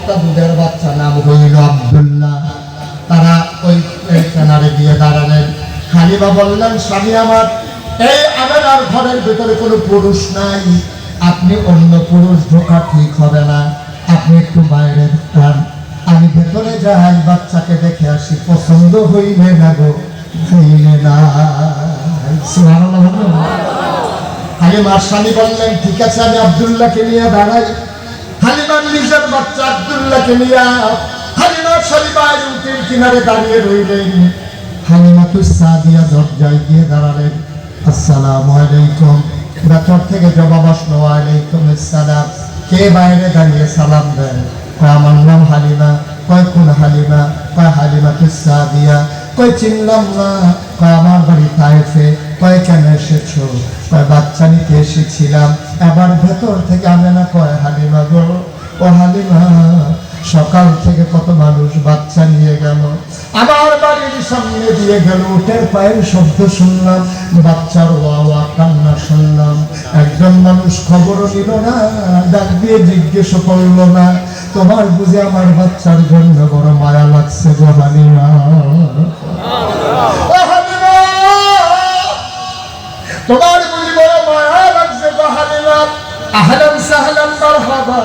আরেকটা দুধের বাচ্চা, নাম হইল আব্দুল্লাহ। তারা ওই কেনারে দিয়ে দাঁড়ালেন। হালিমা বললেন, স্বামী আমার, এই আমেনার ঘরের ভেতরে কোনো পুরুষ নাই। আপনি অন্য পুরুষ ঢোকা ঠিক হবে না। আপনি একটু বাইরে যান আমি ভেতরে যাই, বাচ্চাকে দেখে আসি, পছন্দ হইলে না গো হইলে না। হালিমার স্বামী বললেন, ঠিক আছে, আমি আবদুল্লাহকে নিয়ে দাঁড়াই। নিজের বাচ্চা আব্দুল্লাহকে নিয়ে হালিমার শরীফায় উটের কিনারে দাঁড়িয়ে রইলেন। হালিমা তুসা দিয়া দরজায় গিয়ে দাঁড়ালেন। আসসালামু আলাইকুম। ভেতর থেকে জবাব আসলো আলাইকুম আসসালাম। কে বাইরে দাঁড়িয়ে সালাম দেন? আমার নাম হালিমা। কয়, কোন হালিমা? কয় হালিমা তুসা দিয়া কয়, চিনলাম না। কয়, আমার বাড়ি তাইফে কয়, কেন এসেছ? কয়, বাচ্চা নিতে এসেছিলাম। এবার ভেতর থেকে আমি না। কয়, হালিমা গো। সকাল থেকে কত মানুষ বাচ্চা নিয়ে গেল। আমার বাড়ির সামনে দিয়ে গেল, উঠের পায়ের শব্দ শুনলাম, বাচ্চার ওয়া কান্না শুনলাম। একজন মানুষ খবরও নিল না, ডাক দিয়ে জিজ্ঞেস করল না। তোমার বুঝে আমার বাচ্চার জন্য বড় মায়া লাগছে গো হালিমা তোমার বুঝি বড় মায়া লাগছে গো হালিমা আহলান সাহলান মারহাবা।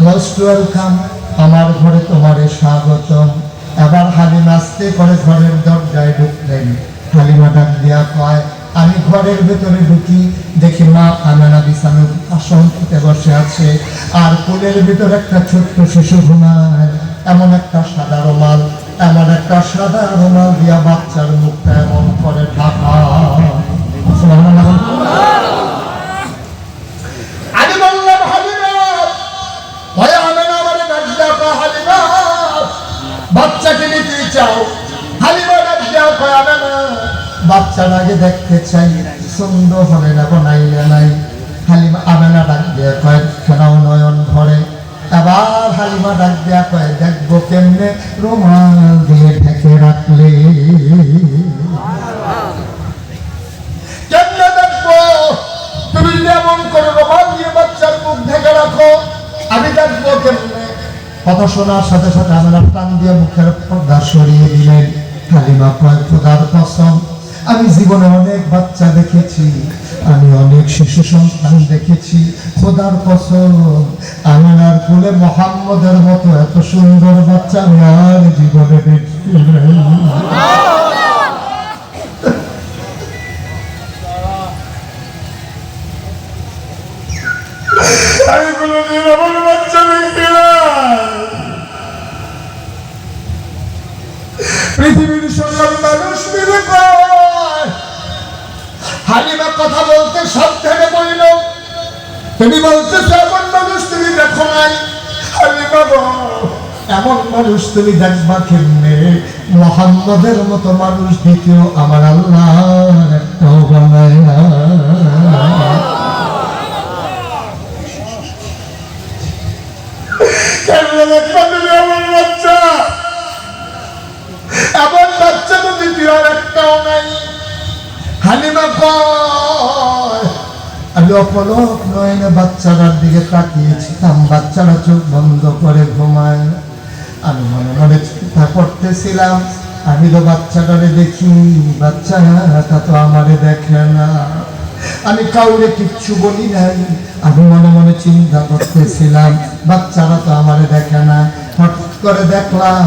মোস্ট ওয়েলকাম আমার ঘরে তোমারে স্বাগতম। এবার হালিমা আস্তে করে ঘরের দরজায় ঢুকলেন। হালিমা ডাক দিয়া কয়, আমি ঘরের ভেতরে ঢুকি, দেখি মা আমেনা বিছানোর আসনটিতে বসে আছে। আর কোলের ভিতরে একটা ছোট্ট শিশু ঘুমায়। এমন একটা সাদা রুমাল, এমন একটা সাদা রুমাল দিয়া বাচ্চার মুখটা সুন্দর হলে না, বানাইলে নাই। হালিমা আমেনা ডাক দিয়ে কয়েক খেলাও নয়ন ভরে। আবার হালিমা ডাক দেয়া কয়ে, দেখব কেমনে রোমাল দিয়ে ঢেকে রাখলে। কেমনে দেখব? দিয়ে আমি দেখব কেমনে? কথা শোনার সাথে সাথে আমরা টান দিয়ে মুখের পর্দা সরিয়ে দিলেন। কালিমা কয়, খোদার কসম আমি জীবনে অনেক বাচ্চা দেখেছি, আমি অনেক শিশু সন্তান দেখেছি। খোদার কসম আমিনার কোলে মোহাম্মদের মতো এত সুন্দর বাচ্চা আমি আর জীবনে আমি পৃথিবীর সকল মানুষ মিলে কথা বলতে সাবধানে বলিল তুমি বলতেছো এমন মানুষ তুমি দেখো নাই। হালিমা গো, এমন মানুষ তুমি দেখবা কেমনে? মোহাম্মদের মতো মানুষ দ্বিতীয় আমার আল্লাহ। এমন বাচ্চা তো দ্বিতীয় আর একটাও নাই। হালিমা কয়, আমি অপলক নয় না বাচ্চাটার দিকে তাকিয়েছিলাম বাচ্চারা চোখ বন্ধ করে ঘুমায়। আমি মনে মনে চিন্তা করতেছিলাম, আমি তো বাচ্চাটারে দেখি বাচ্চাটা তো আমারে দেখে না। আমি কাউরে কিচ্ছু বলি নাই। আমি মনে মনে চিন্তা করতেছিলাম, বাচ্চারা তো আমারে দেখে না। হঠাৎ করে দেখলাম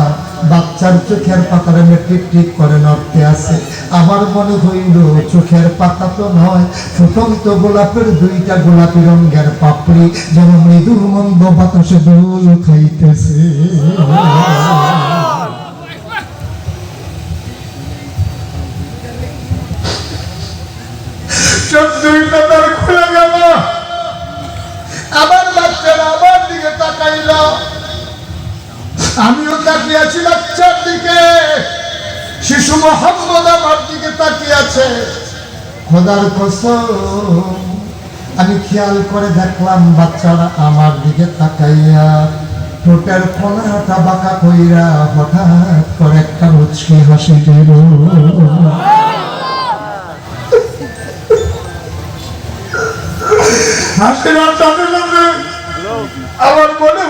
বাচ্চার চোখের পাতার মেট্রিক ঠিক করে নড়তে আছে। আমার মনে হইল, চোখের পাতা তো নয়, ফুটন্ত গোলাপের দুইটা গোলাপি রঙের পাপড়ি, যেন মৃদু মন্দ বাতাসে দোল খাইতেছে। আছি বাচ্চার দিকে, শিশু মোহাম্মদ আমার দিকে তাকিয়ে আছে। খোদার কসম, আমি খেয়াল করে দেখলাম বাচ্চারা আমার দিকে তাকাইয়া ঠোঁটের কোনাটা বাঁকা কইরা হঠাৎ করে একটা মুচকি হাসি দিল। হাসির সাথে সাথে আমার মনে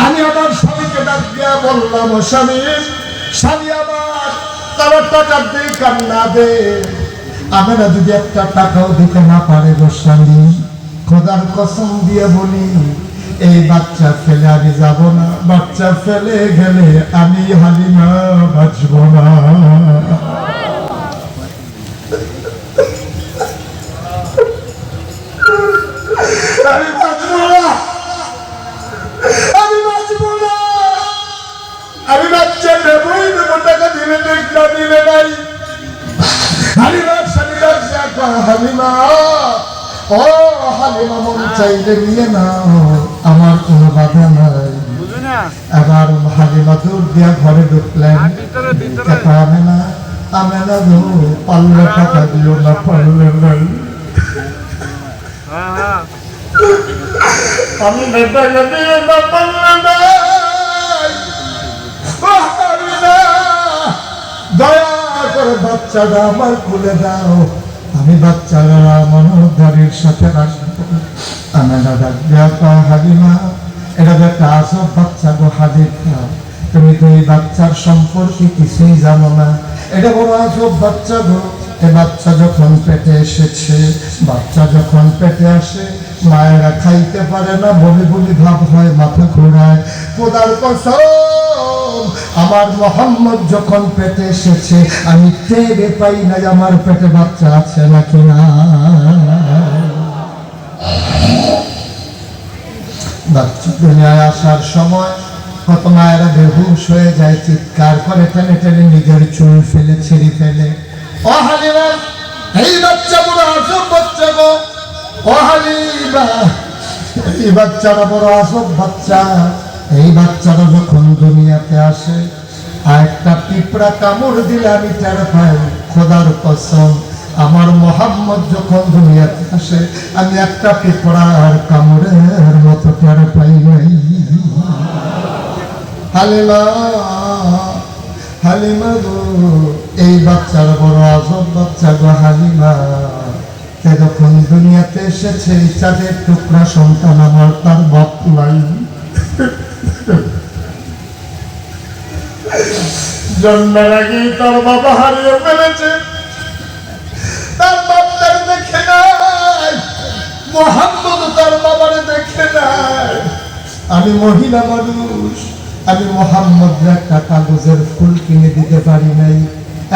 আমি আমার স্বামীকে ডাক দিয়া বললাম, স্বামী স্বামী আমার তারা টাকা দিয়ে কান্না দে। আমরা যদি একটা টাকাও দিতে না পারে গোস্বামী খোদার কসম দিয়ে বলি, এই বাচ্চা ফেলে আমি যাব না। বাচ্চা ফেলে গেলে আমি হালিমা বাঁচব না। ও হালিমা মন চাইলে নিয়ে নাও আমার কোনো বাধা নাই না এবার হালিমা দূর দিয়া ঘরে ঢুকলেন আনে না আনে না টাকা দিও না পারলে আমি টাকা দিও না বাচ্চাটা আমার খুলে দাও আমি বাচ্চারা আমার সাথে সম্পর্কে কিছুই জানো না। এটা বাচ্চা যখন এসেছে, বাচ্চা যখন আসে, মায়েরা খাইতে পারে না বলি বলি ভাব হয় মাথা ঘোরায়। কোদার কসম। আমার মোহাম্মদ যখন পেটে এসেছে, আমি টেরে পাই না আমার পেটে বাচ্চা আছে নাকি না? বাচ্চা দুনিয়ায় আসার সময় কত মায়েরা বেহুশ হয়ে যায়, চিৎকার করে, টেনে টেনে নিজের চুল ফেলে, ছিঁড়ি ফেলে। ও হালিমা, এই বাচ্চা বড় আসব বাচ্চা গো। ও এই বাচ্চারা বড় আসব বাচ্চা। এই বাচ্চারা যখন দুনিয়াতে আসে একটা পিঁপড়া কামড় দিলে আমি টের পাই খোদার কসম, আমার মোহাম্মদ যখন দুনিয়াতে আসে, আমি একটা পিঁপড়ার কামড়ের মতো টের পাই নাই। হালিমা হালিমা গো, এই বাচ্চার বড় আজব বাচ্চা গো হালিমা। যখন দুনিয়াতে এসেছে চাঁদের টুকরা সন্তান আমার তার বাপ নাই। জন্মের আগেই তার বাবা হারিয়ে ফেলেছে। তার বাপটার দেখে নাই। মোহাম্মদ তার বাবারে দেখে নাই। আমি মহিলা মানুষ, আমি মোহাম্মদ একটা কাগজের ফুল কিনে দিতে পারি নাই,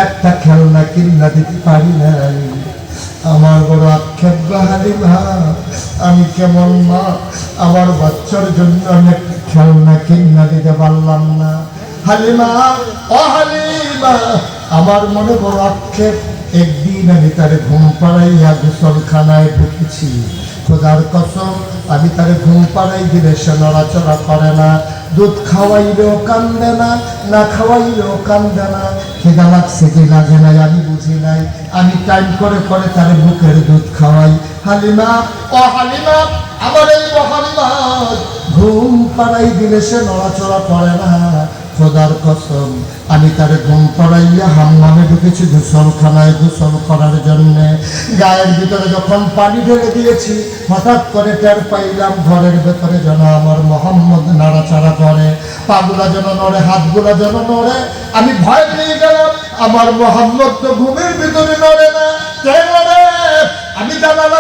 একটা খেলনা কিনা দিতে পারি নাই। আমার বড় আক্ষেপ হালিমা আমি কেমন মা? আমার বাচ্চার জন্য আমি একটা খেলনা কিনা দিতে পারলাম না। হালিমা, ও হালিমা, আমার মনে বড় আক্ষেপ, একদিন আমি তার ঘুম পাড়াইয়া গোসলখানায় ঢুকেছি। খোদার কসম, আমি তার ঘুম পাড়াই দিলে সে নড়াচড়া করে না। দুধ খাওয়াইলেও কান্দে না খাওয়াইলেও কান্দে না। খিদা লাগছে কি লাগে নাই, আমি বুঝি নাই। আমি টাইম করে করে তার বুকের দুধ খাওয়াই। হালিমা, ও হালিমা, আমার এই মোহাম্মদ ঘুম পাড়াই দিলে সে নড়াচড়া করে না। খোদার কসম, আমি তার ঘুম পড়াইয়া হাম্মামে ঢুকেছি গোসলখানায় গোসল করার জন্য। গায়ের ভিতরে যখন পানি ঢেলে দিয়েছি, হঠাৎ করে টের পাইলাম ঘরের ভেতরে যেন আমার মোহাম্মদ নাড়াচাড়া করে। পাগুলা যেন নড়ে, হাতগুলা যেন নড়ে। আমি ভয় পেয়ে গেলাম, আমার মোহাম্মদ তো ঘুমের ভিতরে নড়ে না। আমি জানালা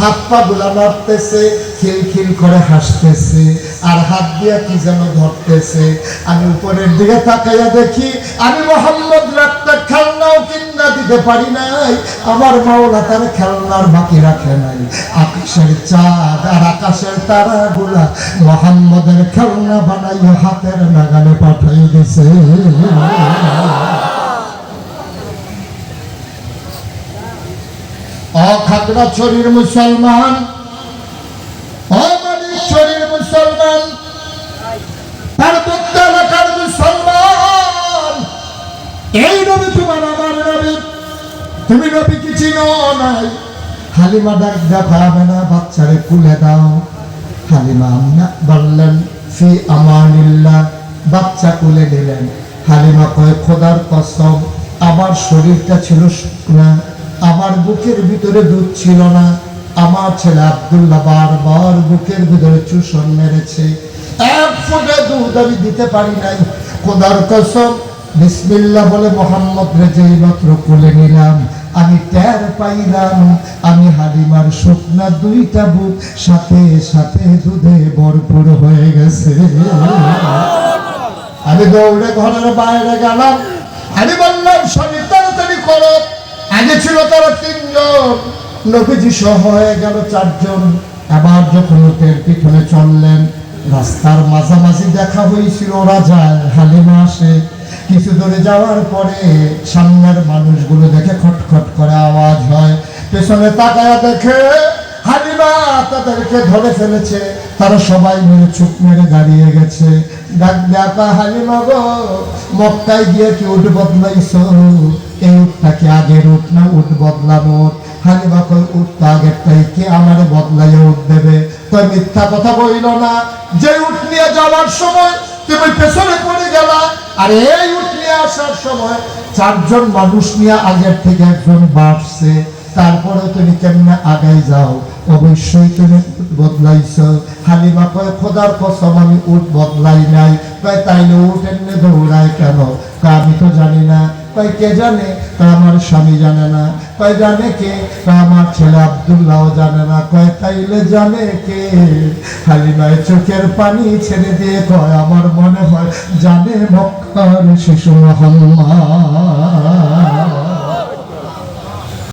হাত পা গুলা নাড়তেছে খিলখিল করে হাসতেছে, আর হাত দিয়া কি যেন ধরতেছে। আমি উপরের দিকে তাকাইয়া দেখি, আমি মোহাম্মদ খেলনাও দিতে পারি নাই। আমার মাওলা তার খেলনার বাকি রাখে নাই। আকাশের চাঁদ আর আকাশের তারাগুলা মোহাম্মদের খেলনা বানাইয়া হাতের নাগালে পাঠাই দিছে। মুসলমান অমানিশ্বরীর মুসলমান এলাকার মুসলমান। এই নবী তোমার, আমার নবী। তুমি নবী কি চিনো নাই? হালিমা ডাক না, বাচ্চারে কুলে দাও। হালিমা বললেন, ফি আমানিল্লাহ। বাচ্চা কুলে দিলেন হালিমা কয়, খোদার কসম, আমার শরীরটা ছিল শুকনা। আমার বুকের ভিতরে দুধ ছিল না। আমার ছেলে আব্দুল্লাহ বারবার বুকের ভিতরে চুষণ মেরেছে। এক ফুটে দুধ আমি দিতে পারি নাই। খোদার কসম বিসমিল্লা বলে মোহাম্মদ রে যেই মাত্র কোলে নিলাম। আমি টের পাইলাম, আমি হালিমার শুকনা দুইটা বুক সাথে সাথে দুধে ভরপুর হয়ে গেছে। আমি দৌড়ে ঘরের বাইরে গেলাম। আমি বললাম শরীর তাড়াতাড়ি করো আগে ছিল তারা তিনজন। নবীজি সহ হয়ে গেল চারজন। আবার যখন লোকের পিছনে চললেন, রাস্তার মাঝামাঝি দেখা হয়েছিল রাজা হালিমা আসে। কিছু দূরে যাওয়ার পরে সামনের মানুষগুলো দেখে খটখট করে আওয়াজ হয়, পেছনে তাকায়া দেখে হালিমা তাদেরকে ধরে ফেলেছে, তারা সবাই চুপ মেরে দাঁড়িয়ে গেছে। হালিমা গো মক্কায় গিয়ে কি উঠ বদলাইছ? এই আগের উঠ না উঠ বদলানো হালিমা কই উঠটা আগেরটাই, কে আমার বদলাইয়া উঠ দেবে? কই মিথ্যা কথা বইল না। যে উঠ নিয়ে যাওয়ার সময় তুমি পেছনে পড়ে গেলা, আর এই উঠ নিয়ে আসার সময় চারজন মানুষ নিয়ে আগের থেকে একজন বাড়ছে তারপরে তুমি কেমনে আগাই যাও? অবশ্যই তুমি বদলাইছ। হালিমা কয়, খোদার কসম, আমি উট বদলাই নাই। কয়, তাইলে উট এমনি দৌড়ায় কেন? কয়, আমি তো জানি না। কয়, কে জানে? তা আমার স্বামী জানে না। কয়, জানে কে? তা আমার ছেলে আব্দুল্লাহ জানে না। কয়, তাইলে জানে কে? হালিমায় চোখের পানি ছেড়ে দিয়ে কয়, আমার মনে হয় জানে মক্কার শিশু মোহাম্মদ।